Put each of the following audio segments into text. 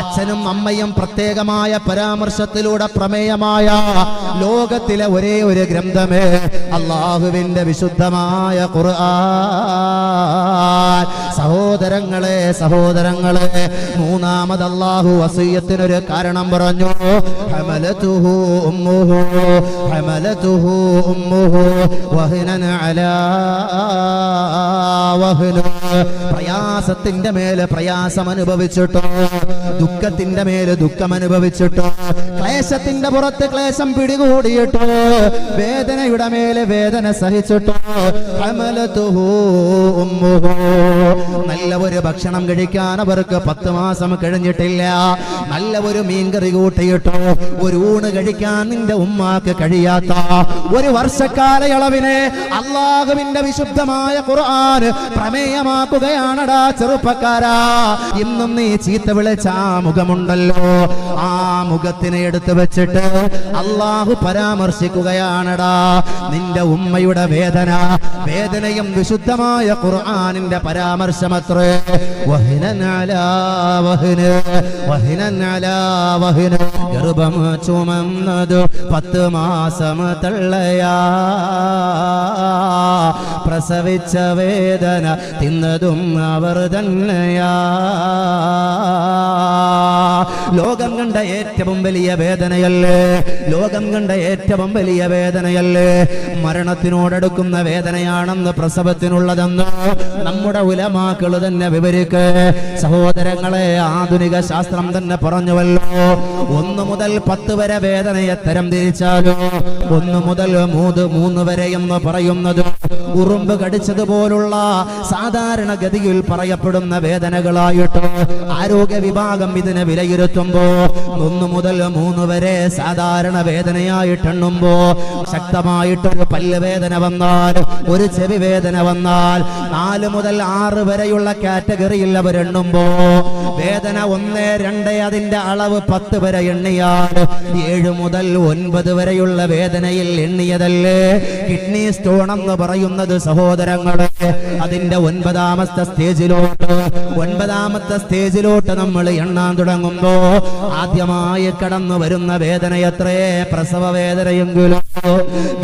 അച്ഛനും അമ്മയും പ്രത്യേകമായ പരാമർശത്തിലൂടെ പ്രമേയമായ ലോകത്തിലെ ഒരേ ഒരു ഗ്രന്ഥമേ അള്ളാഹുവിന്റെ വിശുദ്ധമായ ഖുർആൻ. സഹോദരങ്ങളെ സഹോദരങ്ങളെ മൂന്നാമത് അള്ളാഹു വസീയത്തിനൊരു കാരണം പറഞ്ഞു. ഹമലതുഹു ഉമ്മുഹു ഹമലതുഹു ഉമ്മുഹു അലാ പ്രയാസത്തിന്റെ മേലെ പ്രയാസം അനുഭവിച്ചിട്ടോ ദുഃഖത്തിന്റെ മേൽ ദുഃഖം അനുഭവിച്ചിട്ടോ ക്ലേശത്തിന്റെ പുറത്ത് ക്ലേശം പിടികൂടിയിട്ടോ വേദനയുടെ മേൽ വേദന സഹിച്ചിട്ടോ നല്ല ഒരു ഭക്ഷണം കഴിക്കാൻ അവർക്ക് പത്ത് മാസം കഴിഞ്ഞിട്ടില്ല. നല്ല ഒരു മീൻകറി കൂട്ടിയിട്ടോ ഒരു ഊണ് കഴിക്കാൻ നിന്റെ ഉമ്മാക്ക് കഴിയാത്ത ഒരു വർഷക്കാലയളവിനെ അള്ളാഹുവിന്റെ വിശുദ്ധമായ ഖുർആൻ പ്രമേയമാക്കുകയാണടാ ചെറുപ്പക്കാരാ. ഇന്നും നീ ചീത്ത വിളിച്ച മുഖമുണ്ടല്ലോ. ആ മുഖത്തിനെ എടുത്തു വെച്ചിട്ട് അള്ളാഹു പരാമർശിക്കുകയാണടാ. നിന്റെ ഉമ്മയുടെ വേദന വേദനയും വിശുദ്ധമായ ഖുർആാനിന്റെ പരാമർശമത്രേ. ഗർഭം ചുമന്നത് പത്ത് മാസം തള്ളയാ. പ്രസവിച്ച വേദന തിന്നതും അവർ തന്നെയാ. ലോകം കണ്ട ഏറ്റവും വലിയ വേദനയല്ലേ? ലോകം കണ്ട ഏറ്റവും വലിയ വേദനയല്ലേ? മരണത്തിനോടടുക്കുന്ന വേദനയാണെന്ന് പ്രസവത്തിനുള്ളതെന്ന് നമ്മുടെ ഉലമാക്കൾ തന്നെ വിവരിക്ക്. സഹോദരങ്ങളെ ആധുനിക ശാസ്ത്രം തന്നെ പറഞ്ഞുവല്ലോ. ഒന്ന് മുതൽ പത്ത് വരെ വേദനയെ തരം തിരിച്ചാലോ? ഒന്ന് മുതൽ മൂന്ന് മൂന്ന് വരെ എന്ന് പറയുന്നത് ഉറുമ്പ് കടിച്ചതുപോലുള്ള സാധാരണ ഗതിയിൽ പറയപ്പെടുന്ന വേദനകളായിട്ട് ആരോഗ്യ വിഭാഗം ഇതിനെ വിലയിരുത്തുമ്പോ ഒന്ന് മുതൽ മൂന്ന് വരെ സാധാരണ വേദനയായിട്ടെണ്ണുമ്പോ ശക്തമായിട്ടൊരു പല്ല് വേദന വന്നാൽ ഒരു ചെവി വേദന വന്നാൽ നാല് മുതൽ ആറ് വരെയുള്ള കാറ്റഗറിയിൽ അവർ എണ്ണുമ്പോ വേദന ഒന്ന് രണ്ട് അതിന്റെ അളവ് പത്ത് വരെ എണ്ണിയാൽ ഏഴ് മുതൽ ഒൻപത് വരെയുള്ള വേദനയിൽ എണ്ണിയതല്ലേ? കിഡ്നി സ്റ്റോൺ എന്ന് പറയുന്നത് സഹോദരങ്ങളെ അതിന്റെ ഒൻപതാമത്തെ സ്റ്റേജിലോട്ട് ഒൻപതാമത്തെ സ്റ്റേജിലോട്ട് നമ്മൾ എണ്ണാൻ തുടങ്ങുമ്പോ ആദ്യമായി കടന്നു വരുന്ന വേദന എത്രേ? പ്രസവ വേദനയെങ്കിലും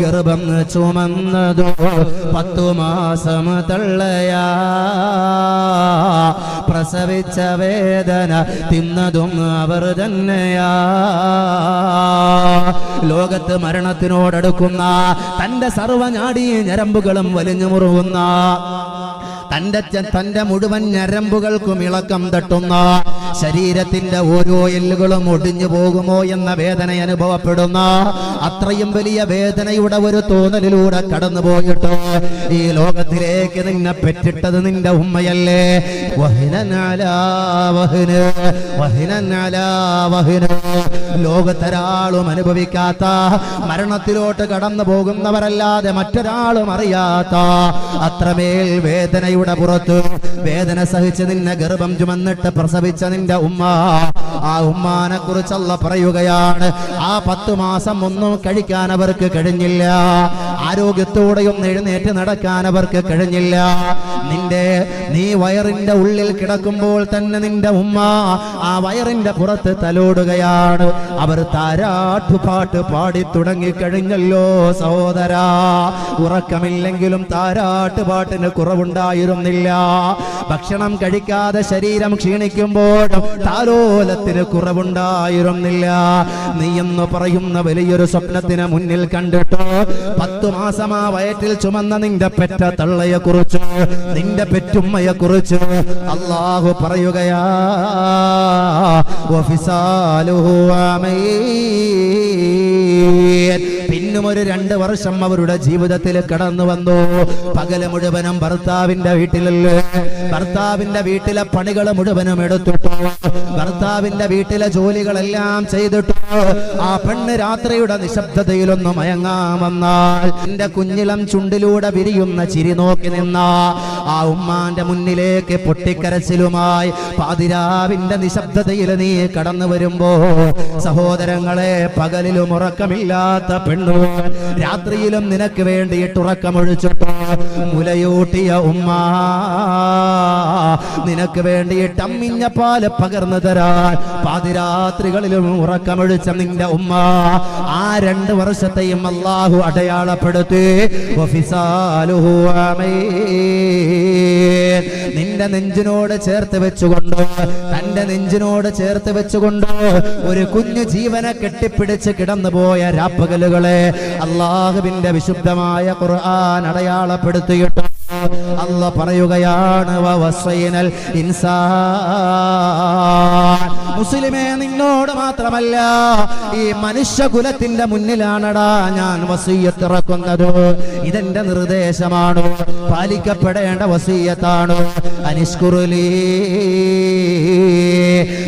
ഗർഭം ചുമന്നതോ പത്തു മാസം തള്ളയാ. പ്രസവിച്ച വേദന തിന്നതും അവർ തന്നെയാ. ലോകത്ത് മരണത്തിനോടടുക്കുന്ന തന്റെ സർവനാടി ഞരമ്പുകളും വലിഞ്ഞു മുറുകുന്ന തന്റെ തന്റെ മുഴുവൻ ഞരമ്പുകൾക്കും ഇളക്കം തട്ടുന്ന ശരീരത്തിന്റെ ഓരോ എല്ലുകളും ഒടിഞ്ഞു പോകുമോ എന്ന വേദന അനുഭവപ്പെടുന്ന അത്രയും വലിയ വേദനയുടെ ഒരു തോന്നലിലൂടെ കടന്നു പോയിട്ട് ഈ ലോകത്തിലേക്ക് നിന്നെ പെറ്റിട്ടത് നിന്റെ ഉമ്മയല്ലേ? ലോകത്തൊരാളും അനുഭവിക്കാത്ത മരണത്തിലോട്ട് കടന്നു പോകുന്നവരല്ലാതെ മറ്റൊരാളും അറിയാത്ത അത്രമേൽ വേദനയുടെ പുറത്ത് വേദന സഹിച്ച് നിന്നെ ഗർഭം ചുമന്നിട്ട് പ്രസവിച്ച നിന്റെ ഉമ്മ ആ ഉമ്മാനെ കുറിച്ചല്ല പറയുകയാണ്. ആ പത്തു മാസം ഒന്നും കഴിക്കാൻ അവർക്ക് കഴിഞ്ഞില്ല. ആരോഗ്യത്തോടെയും എഴുന്നേറ്റ് നടക്കാൻ അവർക്ക് കഴിഞ്ഞില്ല. നിന്റെ നീ വയറിന്റെ ഉള്ളിൽ കിടക്കുമ്പോൾ തന്നെ നിന്റെ ഉമ്മ ആ വയറിന്റെ പുറത്ത് തലോടുകയാണ്. അവർ താരാട്ടുപാട്ട് പാടി തുടങ്ങി കഴിഞ്ഞല്ലോ സഹോദര. ഉറക്കമില്ലെങ്കിലും താരാട്ടുപാട്ടിന് കുറവുണ്ടായിരുന്നില്ല. ഭക്ഷണം കഴിക്കാതെ ശരീരം ക്ഷീണിക്കുമ്പോഴും താലോലത്തിന് കുറവുണ്ടായിരുന്നില്ല. നീ എന്ന് പറയുന്ന വലിയൊരു സ്വപ്നത്തിന് മുന്നിൽ കണ്ടിട്ട്? പത്തു മാസം ആ വയറ്റിൽ ചുമന്ന നിന്റെ പെറ്റ തള്ളയെ കുറിച്ച് നിന്റെ പെറ്റുമ്മയെ കുറിച്ച് അള്ളാഹു പറയുകയാ. പിന്നും ഒരു രണ്ട് വർഷം അവരുടെ ജീവിതത്തിൽ കടന്നു വന്നു. പകൽ മുഴുവനും ഭർത്താവിന്റെ വീട്ടിലല്ലേ? ഭർത്താവിന്റെ വീട്ടിലെ പണികൾ മുഴുവനും എടുത്തിട്ടു. ഭർത്താവിന്റെ വീട്ടിലെ ജോലികളെല്ലാം ചെയ്തിട്ടു. ആ പെണ്ണ് രാത്രിയുടെ നിശബ്ദതയിലൊന്ന് മയങ്ങാമെന്നാൽ എന്റെ കുഞ്ഞിളം ചുണ്ടിലൂടെ വിരിയുന്ന ചിരി നോക്കി നിന്ന. ആ ഉമ്മാന്റെ മുന്നിലേക്ക് പൊട്ടിക്കരച്ചിലുമായി പാതിരാവിന്റെ നിശബ്ദതയിൽ നീ കടന്നു വരുമ്പോ സഹോദരങ്ങളെ പകലിലും ഉറക്കമില്ലാത്ത പെണ്ണു രാത്രിയിലും നിനക്ക് വേണ്ടിയിട്ട് ഉറക്കമൊഴിച്ചിട്ട്. മുലയൂട്ടിയ ഉമ്മ നിനക്ക് വേണ്ടിയിട്ട് അമ്മിഞ്ഞ പാൽ പകർന്നു തരാൻ പാതിരാത്രികളിലും ഉറക്കമൊഴിച്ച നിന്റെ ഉമ്മ ആ രണ്ട് വർഷത്തെയും അള്ളാഹു അടയാളപ്പെടുത്തി. നിന്റെ നെഞ്ചിനോട് ചേർത്ത് വെച്ചുകൊണ്ടോ തന്റെ നെഞ്ചിനോട് ചേർത്ത് വെച്ചുകൊണ്ടോ ഒരു കുഞ്ഞു ജീവനെ കെട്ടിപ്പിടിച്ച് കിടന്നുപോയ രാപ്പകലുകളെ അള്ളാഹുവിന്റെ വിശുദ്ധമായ ഖുർആൻ അടയാളപ്പെടുത്തിയിട്ട് അല്ല പറയുകയാണ് മുസ്ലിമേ നിന്നോട് മാത്രമല്ല ഈ മനുഷ്യകുലത്തിന്റെ മുന്നിലാണടാ ഞാൻ വസീയത്തിറക്കുന്നത്. ഇതെന്റെ നിർദ്ദേശമാണ്. പാലിക്കപ്പെടേണ്ട വസീയത്താണ്. അനിഷ്കുറുലീ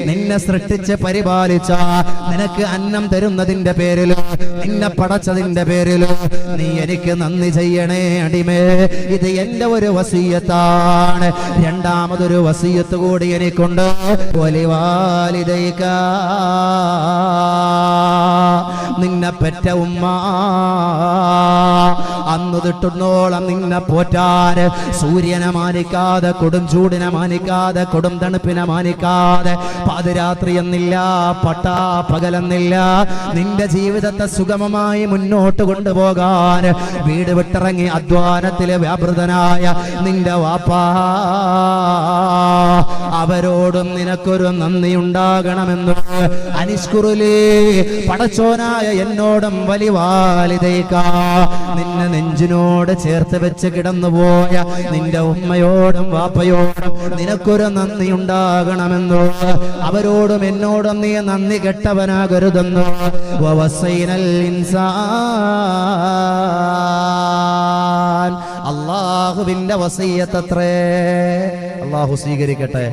നിന്നെ സൃഷ്ടിച്ച് പരിപാലിച്ച നിനക്ക് അന്നം തരുന്നതിന്റെ പേരിലും നിന്നെ പടച്ചതിന്റെ പേരിലും നീ എനിക്ക് നന്ദി ചെയ്യണേ അടിമേ. ഇത് എന്റെ ഒരു വസീയത്താണ്. രണ്ടാമതൊരു വസീയത്ത് കൂടി എനിക്കുണ്ട്. നിന്നെ പെറ്റ ഉമ്മ. അന്ന് തൊട്ടുന്നോളം നിന്നെ പോറ്റാൻ സൂര്യനെ മാനിക്കാതെ കൊടും ചൂടിനെ മാനിക്കാതെ കൊടും തണുപ്പിനെ മാനിക്കാതെ പാതിരാത്രി എന്നില്ല പട്ടാ പകലെന്നില്ല നിന്റെ ജീവിതത്തെ സുഗമമായി മുന്നോട്ട് കൊണ്ടുപോകാൻ വീട് വിട്ടിറങ്ങി അധ്വാനത്തിലെ വ്യാപൃതനായ നിന്റെ വാപ്പാ. അവരോടും നിനക്കൊരു നന്ദി ഉണ്ടാകണമെന്ന് അനിഷ്കുറുലേ പടച്ചോനായ എന്നോടും വലിവാലിതേക്ക. നിന്നെ നെഞ്ചിനോട് ചേർത്ത് വെച്ച് കിടന്നുപോയ നിന്റെ ഉമ്മയോടും വാപ്പയോടും നിനക്കൊരു നന്ദി ഉണ്ടാകണമെന്നോ അവരോടും എന്നോടും നീ നന്ദി കെട്ടവനാകരുതെന്നോ. ഇൻസാൻ. അള്ളാഹുവിന്റെ വസീയത്തത്രേ. അള്ളാഹു സ്വീകരിക്കട്ടെ.